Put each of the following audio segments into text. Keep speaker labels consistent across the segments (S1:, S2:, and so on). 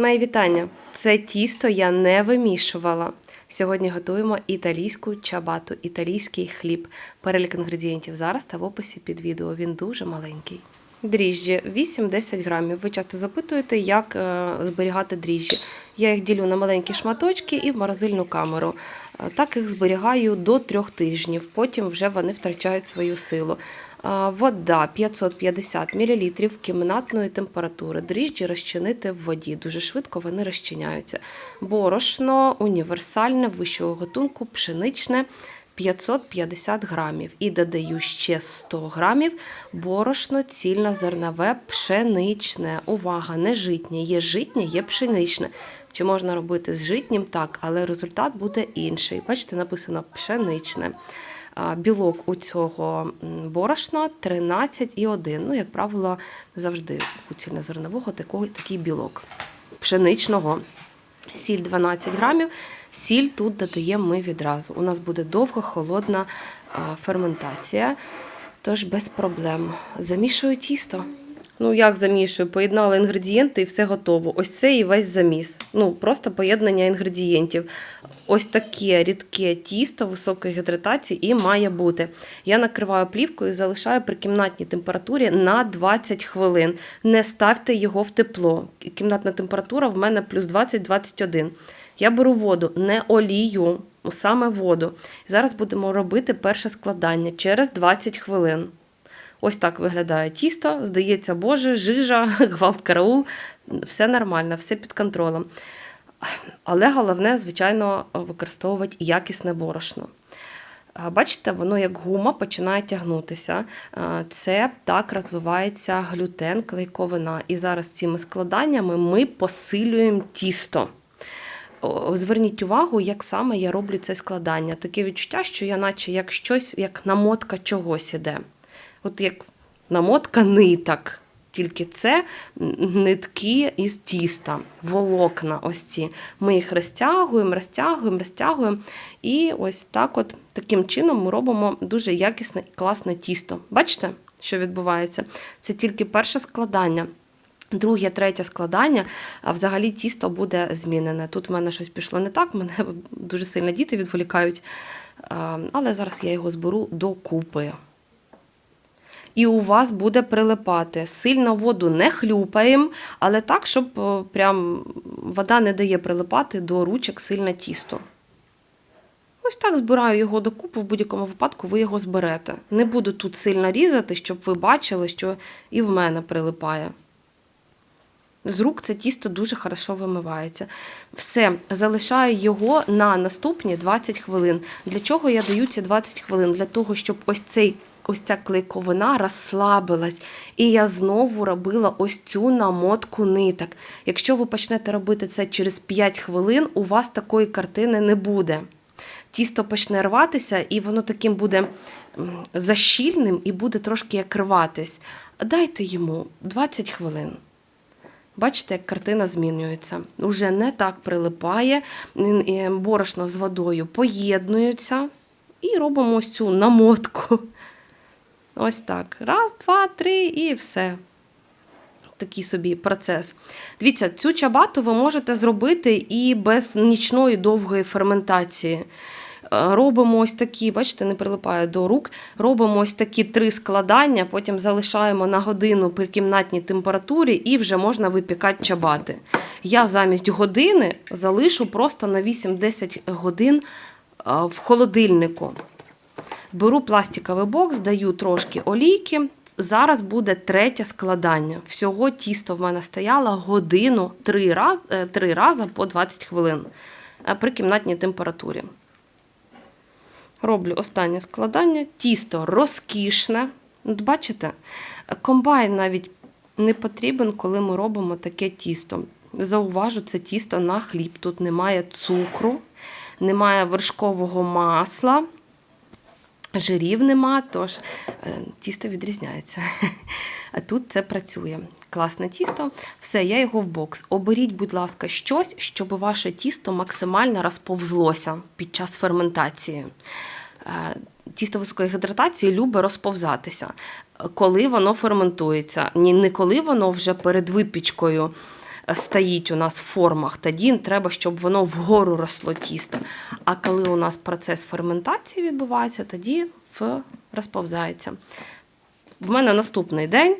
S1: Мої вітання! Це тісто я не вимішувала. Сьогодні готуємо італійську чабату, італійський хліб. Перелік інгредієнтів зараз та в описі під відео. Він дуже маленький. Дріжджі 8-10 грамів. Ви часто запитуєте, як е, зберігати дріжджі. Я їх ділю на маленькі шматочки і в морозильну камеру. Е, Так їх зберігаю до трьох тижнів. Потім вже вони втрачають свою силу. А, Вода 550 мл кімнатної температури. Дріжджі розчинити в воді. Дуже швидко вони розчиняються. Борошно універсальне вищого готунку, пшеничне 550 грамів. І додаю ще 100 грамів борошно цільнозернове пшеничне. Увага, не житнє. Є житнє, є пшеничне. Чи можна робити з житнім? Так, але результат буде інший. Бачите, написано пшеничне. Білок у цього борошна 13,1. Ну, як правило, завжди у цільнозернового такий білок пшеничного. Сіль 12 грамів. Сіль тут додаємо ми відразу. У нас буде довга холодна ферментація, тож без проблем. Замішую тісто. Ну, як замішую? Поєднала інгредієнти і все готово. Ось це і весь заміс. Ну, просто поєднання інгредієнтів. Ось таке рідке тісто високої гідратації і має бути. Я накриваю плівкою і залишаю при кімнатній температурі на 20 хвилин. Не ставте його в тепло. Кімнатна температура в мене плюс 20-21. Я беру воду, не олію, саме воду. Зараз будемо робити перше складання через 20 хвилин. Ось так виглядає тісто. Здається, Боже, жижа, гвалт караул. Все нормально, все під контролем. Але головне, звичайно, використовувати якісне борошно. Бачите, воно як гума починає тягнутися. Це так розвивається глютен, клейковина. І зараз цими складаннями ми посилюємо тісто. Зверніть увагу, як саме я роблю це складання. Таке відчуття, що я, наче як щось, як намотка чогось іде. От як намотка ниток. Тільки це нитки із тіста, волокна. ось ці. Ми їх розтягуємо, розтягуємо, розтягуємо. І ось так, от таким чином, ми робимо дуже якісне і класне тісто. Бачите, що відбувається? Це тільки перше складання. Друге, третє складання, а взагалі тісто буде змінене. Тут в мене щось пішло не так, мене дуже сильно діти відволікають, але зараз я його зберу докупи. І у вас буде прилипати. Сильно воду не хлюпаємо, але так, щоб прям вода не дає прилипати до ручок сильне тісто. Ось так збираю його докупи, в будь-якому випадку ви його зберете. Не буду тут сильно різати, щоб ви бачили, що і в мене прилипає. З рук це тісто дуже хорошо вимивається. Все, залишаю його на наступні 20 хвилин. Для чого я даю ці 20 хвилин? Для того, щоб ось цей. Ось ця клейковина розслабилась, і я знову робила ось цю намотку ниток. Якщо ви почнете робити це через 5 хвилин, у вас такої картини не буде. Тісто почне рватися, і воно таким буде защільним і буде трошки як рватись. Дайте йому 20 хвилин. Бачите, як картина змінюється. Уже не так прилипає, борошно з водою поєднуються і робимо ось цю намотку. Ось так. Раз, два, три і все. Такий собі процес. Дивіться, цю чабату ви можете зробити і без нічної довгої ферментації. Е, Робимо ось такі, бачите, не прилипає до рук. Робимо ось такі три складання, потім залишаємо на годину при кімнатній температурі і вже можна випікати чабати. Я замість години залишу просто на 8-10 годин е, в холодильнику. Беру пластиковий бокс, даю трошки олійки. Зараз буде третє складання. Всього тісто в мене стояло годину три, раз, е, три рази по 20 хвилин е, при кімнатній температурі. Роблю останнє складання. Тісто розкішне. От бачите, комбайн навіть не потрібен, коли ми робимо таке тісто. Зауважу, це тісто на хліб. Тут немає цукру, немає вершкового масла. Жирів нема, тож е, тісто відрізняється. А тут це працює. Класне тісто. Все, я його в бокс. Оберіть, будь ласка, щось, щоб ваше тісто максимально розповзлося під час ферментації. Е, Тісто високої гідратації любить розповзатися, коли воно ферментується. Ні, не коли воно вже перед випічкою стоїть у нас в формах, тоді треба, щоб воно вгору росло тісто. А коли у нас процес ферментації відбувається, тоді в- розповзається. В мене наступний день.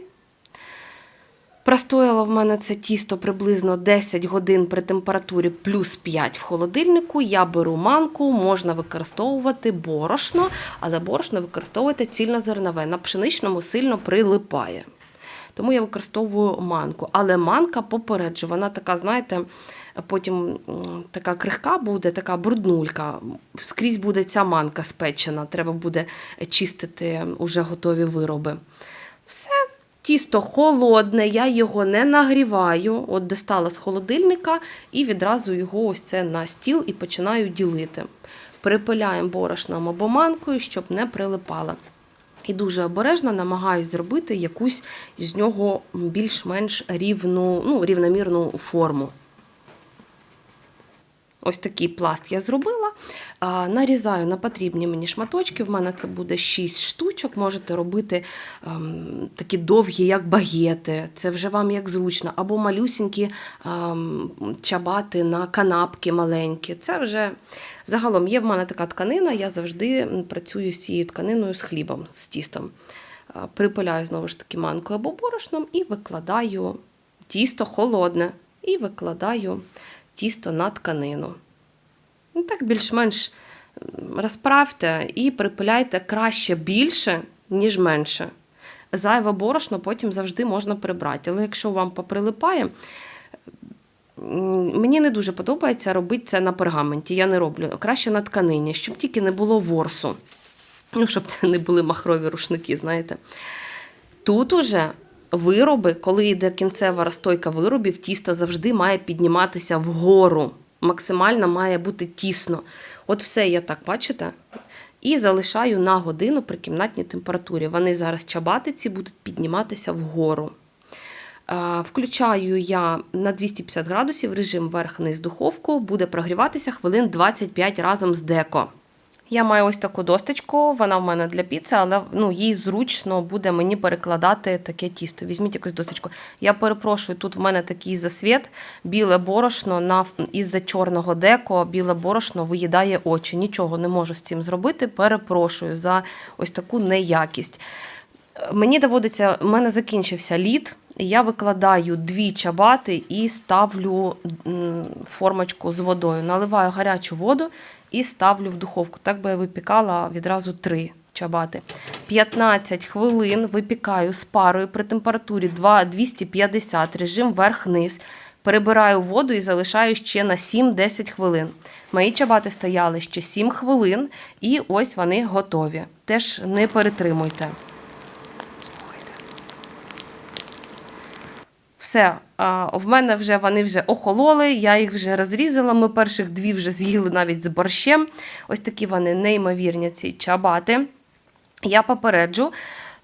S1: Простояло в мене це тісто приблизно 10 годин при температурі плюс 5 в холодильнику. Я беру манку, можна використовувати борошно, але борошно використовуйте цільнозернове. На пшеничному сильно прилипає. Тому я використовую манку. Але манка попереджу, вона така, знаєте, потім така крихка буде, така бруднулька. Скрізь буде ця манка спечена. Треба буде чистити уже готові вироби. Все. Тісто холодне, я його не нагріваю. От достала з холодильника і відразу його ось це на стіл і починаю ділити. Припиляємо борошном або манкою, щоб не прилипало. І дуже обережно намагаюсь зробити якусь з нього більш-менш рівну, ну, рівномірну форму. Ось такий пласт я зробила. Нарізаю на потрібні мені шматочки. В мене це буде 6 штучок. Можете робити ем, такі довгі, як багети. Це вже вам як зручно. Або малюсінькі ем, чабати на канапки маленькі. Це вже загалом є в мене така тканина. Я завжди працюю з цією тканиною з хлібом, з тістом. Припиляю знову ж таки манкою або борошном і викладаю тісто холодне. І викладаю тісто на тканину. Ну, так більш-менш розправте і припиляйте краще більше, ніж менше. Зайве борошно потім завжди можна прибрати. Але якщо вам поприлипає, мені не дуже подобається робити це на пергаменті. Я не роблю. Краще на тканині, щоб тільки не було ворсу. Ну, щоб це не були махрові рушники, знаєте. Тут уже вироби, коли йде кінцева розстойка виробів, тісто завжди має підніматися вгору. Максимально має бути тісно. От все я так, бачите? І залишаю на годину при кімнатній температурі. Вони зараз чабатиці будуть підніматися вгору. Е, Включаю я на 250 градусів режим верх-низ духовку, буде прогріватися хвилин 25 разом з деко. Я маю ось таку досточку, вона в мене для піци, але ну, їй зручно буде мені перекладати таке тісто. Візьміть якусь досточку. Я перепрошую, тут в мене такий засвіт, біле борошно на, із-за чорного деко, біле борошно виїдає очі. Нічого не можу з цим зробити. Перепрошую за ось таку неякість. Мені доводиться, в мене закінчився лід. Я викладаю дві чабати і ставлю формочку з водою. Наливаю гарячу воду і ставлю в духовку. Так би я випікала відразу три чабати. 15 хвилин випікаю з парою при температурі 250, режим верх-низ. Перебираю воду і залишаю ще на 7-10 хвилин. Мої чабати стояли ще 7 хвилин, і ось вони готові. Теж не перетримуйте. Все, в мене вже вони вже охололи, я їх вже розрізала. Ми перших дві вже з'їли навіть з борщем. Ось такі вони неймовірні, ці чабати. Я попереджу.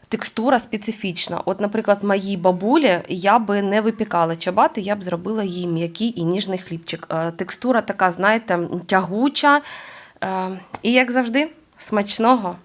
S1: Текстура специфічна. От, наприклад, моїй бабулі я би не випікала чабати, я б зробила їй м'який і ніжний хлібчик. Е, Текстура така, знаєте, тягуча. Е, І як завжди, смачного.